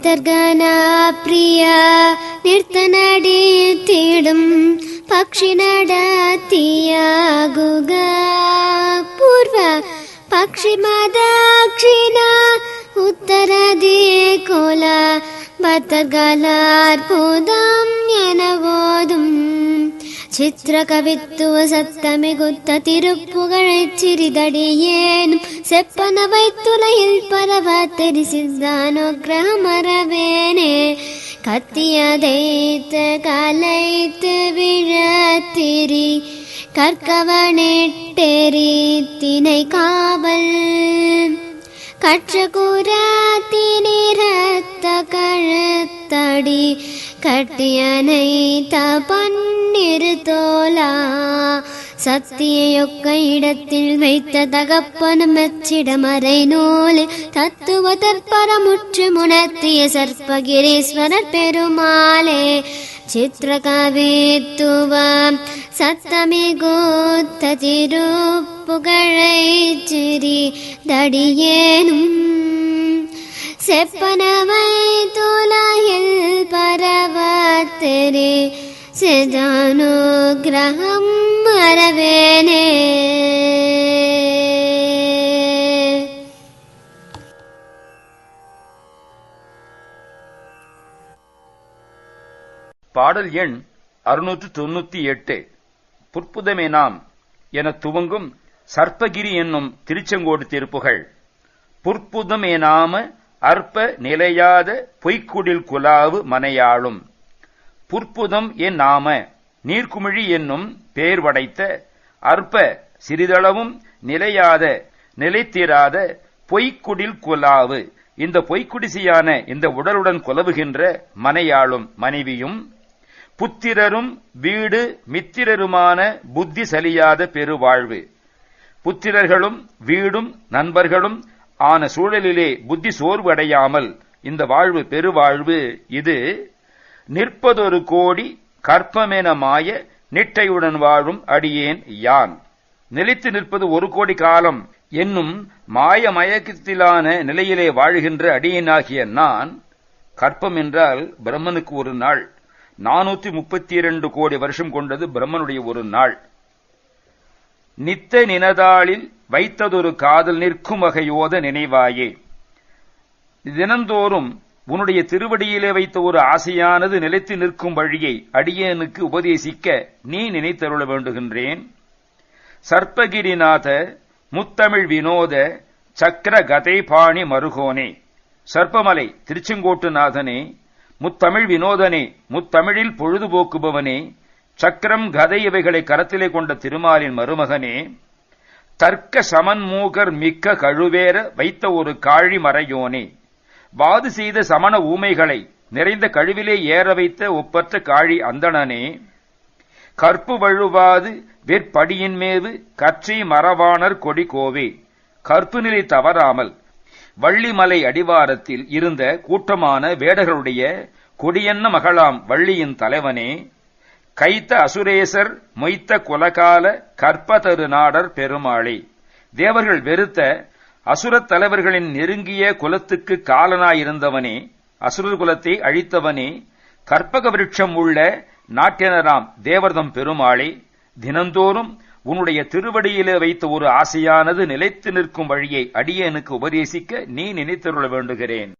சரவண പ്രിയ നൃത്തനടി തേടും പക്ഷി നടത്തിയാകുക. ಪಶ್ಚಿಮದ ದಕ್ಷಿಣ ಉತ್ತರದಿ ಕೋಲ ಭತ್ತರ್ಗಲಾರ್ಪುದಂ எனவோதும் சித்திர கவித்துவ சத்தமிகுத்த திருப்புகழைச்சிறிதடியேனும் செப்பன வைத்துலையில் பரவ தெரிசித்தானுகிரகமரவேனே கத்தியதைத்து கலைத்து விழத்திரி கற்கவனெட்டெறி கற்கவனேட்டெரித்தினை காவல் கற்றகுராத்தினிரத்த கழுத்தடி கட்டியனை தபன்னிரு தோலா சத்தியொக்க இடத்தில் வைத்த தகப்பனும் மெச்சிடமறை நூல் தத்துவ தற்பரமுற்று முணர்த்திய சர்ப்பகிரீஸ்வரர் பெருமாளே. சித்திரகவித்துவம் சத்தமிகுத்த புகழை சிறி தடியேனும் செப்பனவை துலையில் பரவத்திரே சிதானுகிரகம் மரவேனே பாடல் எண் அறுநூற்று தொண்ணூத்தி எட்டு. புற்புதமே நாம் என துவங்கும் சர்ப்பகிரி என்னும் திருச்செங்கோடு திருப்புகள். புற்புதமே நாம அற்ப நிலையாத பொய்க்குடில் குலாவு மனையாளும். புற்புதம் என் நாம நீர்க்குமிழி என்னும் பெயர் வடைத்த அற்ப சிறிதளவும் நிலையாத நிலைத்தீராத பொய்க்குடில் குலாவு. இந்த பொய்க்குடிசியான இந்த உடலுடன் குலவுகின்ற மனையாளும் மனைவியும் புத்திரரும் வீடு மித்திரருமான புத்தி சலியாத பெருவாழ்வு. புத்திரர்களும் வீடும் நண்பர்களும் ஆன சூழலிலே புத்தி சோர்வடையாமல் இந்த வாழ்வு பெருவாழ்வு. இது நிற்பதொரு கோடி கற்பமென மாய நிட்டையுடன் வாழும் அடியேன் யான். நிலைத்து நிற்பது ஒரு கோடி காலம் என்னும் மாய மயக்கத்திலான நிலையிலே வாழ்கின்ற அடியேனாகிய நான் கற்பம் என்றால் பிரம்மனுக்கு ஒரு நாள். நானூத்தி முப்பத்தி இரண்டு கோடி வருஷம் கொண்டது பிரம்மனுடைய ஒரு நாள். நித்த நினதாளில் வைத்ததொரு காதல் நிற்கும் வகையோத நினைவாயே. தினந்தோறும் உன்னுடைய திருவடியிலே வைத்த ஒரு ஆசையானது நிலைத்து நிற்கும் வழியை அடியேனுக்கு உபதேசிக்க நீ நினைத்தருள வேண்டுகின்றேன். சர்ப்பகிரிநாத முத்தமிழ் வினோத சக்கர கதைபாணி மருகோனே. சர்ப்பமலை திருச்செங்கோட்டுநாதனே முத்தமிழ் வினோதனே முத்தமிழில் பொழுதுபோக்குபவனே சக்கரம் கதை இவைகளை கரத்திலே கொண்ட திருமாலின் மருமகனே தர்க்க சமன்மூகர் மிக்க கழுவேற வைத்த ஒரு காழி மறையோனே வாது செய்த சமண ஊமைகளை நிறைந்த கழுவிலே ஏற வைத்த ஒப்பற்ற காழி அந்தணனே கற்பு வழுவாது வெற்படியின் மேவு கற்றி மரவாணர் கொடி கோவே கற்பு நிலை தவறாமல் வள்ளிமலை அடிவாரத்தில் இருந்த கூட்டமான வேடர்களுடைய கொடியன்ன மகளாம் வள்ளியின் தலைவனே கைத்த அசுரேசர் மொய்த்த குலகால கற்பதரு நாடர் பெருமாளே தேவர்கள் வெறுத்த அசுரத் தலைவர்களின் நெருங்கிய குலத்துக்கு காலனாயிருந்தவனே அசுரர் குலத்தை அழித்தவனே கற்பக விருட்சம் உள்ள நாட்டினராம் தேவர்தம் பெருமாளே தினந்தோறும் உன்னுடைய திருவடியிலே வைத்த ஒரு ஆசையானது நிலைத்து நிற்கும் வழியை அடியனுக்கு உபதேசிக்க நீ நினைத்தருள வேண்டுகிறேன்.